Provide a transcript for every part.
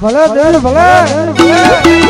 ભલે દેડ ભલે.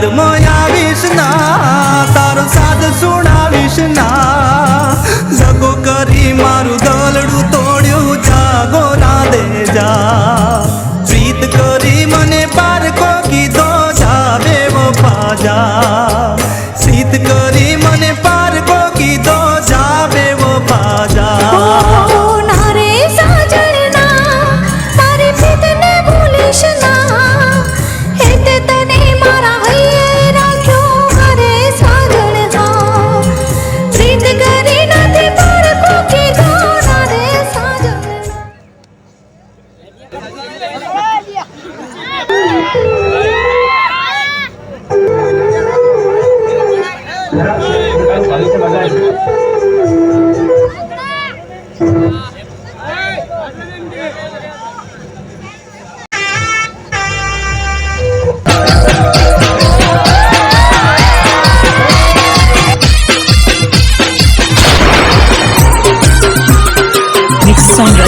de moi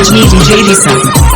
Rajneev and Jay Lisa.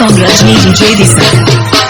Sonra Cüneyt Ceydi'si.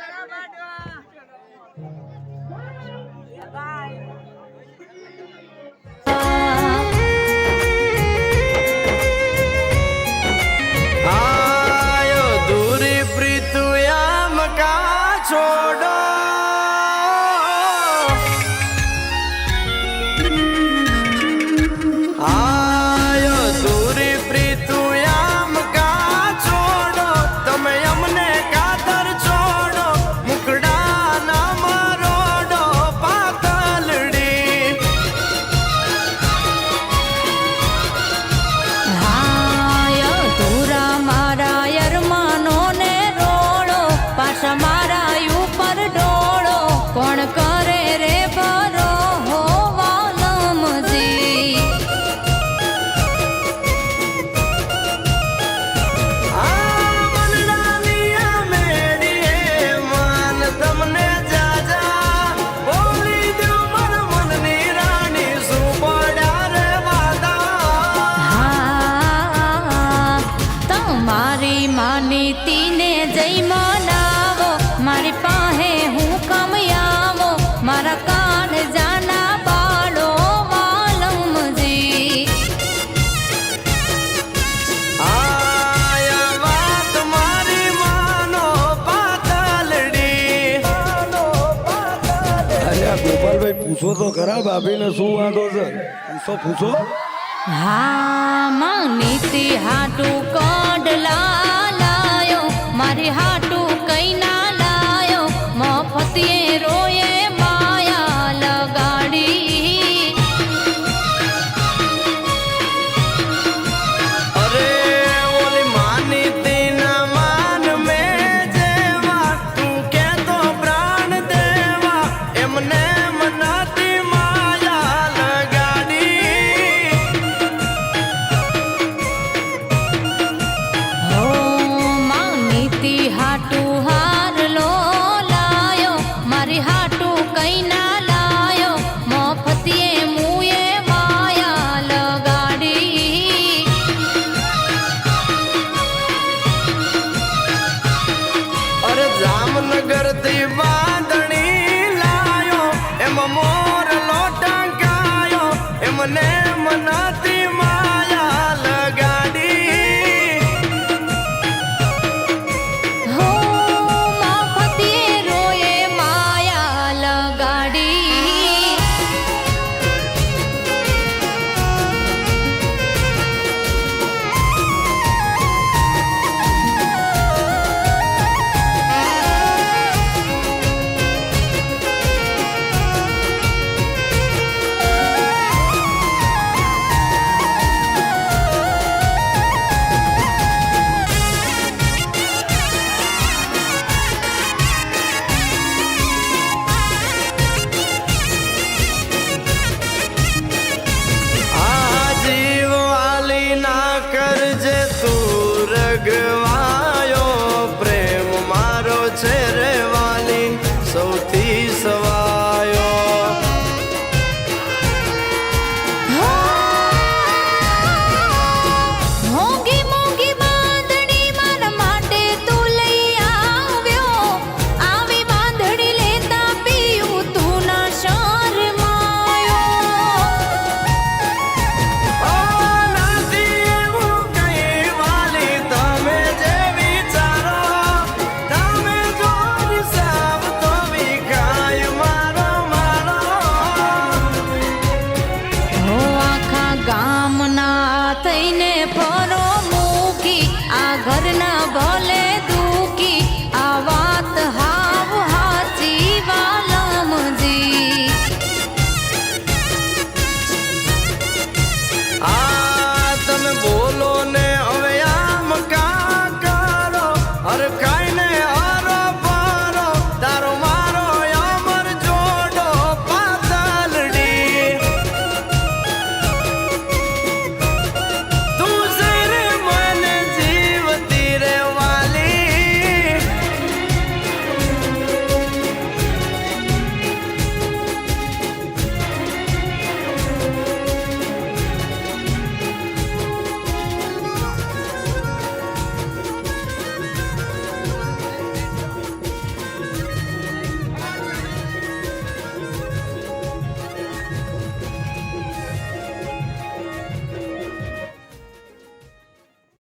ખરા ભાભીને શું વાંધો છે? પૂછો પૂછો. હા માં નીતિ હાટુ કોડલા લાયો મારી હાટુ કઈ ના લાયો ફસીએ રોયે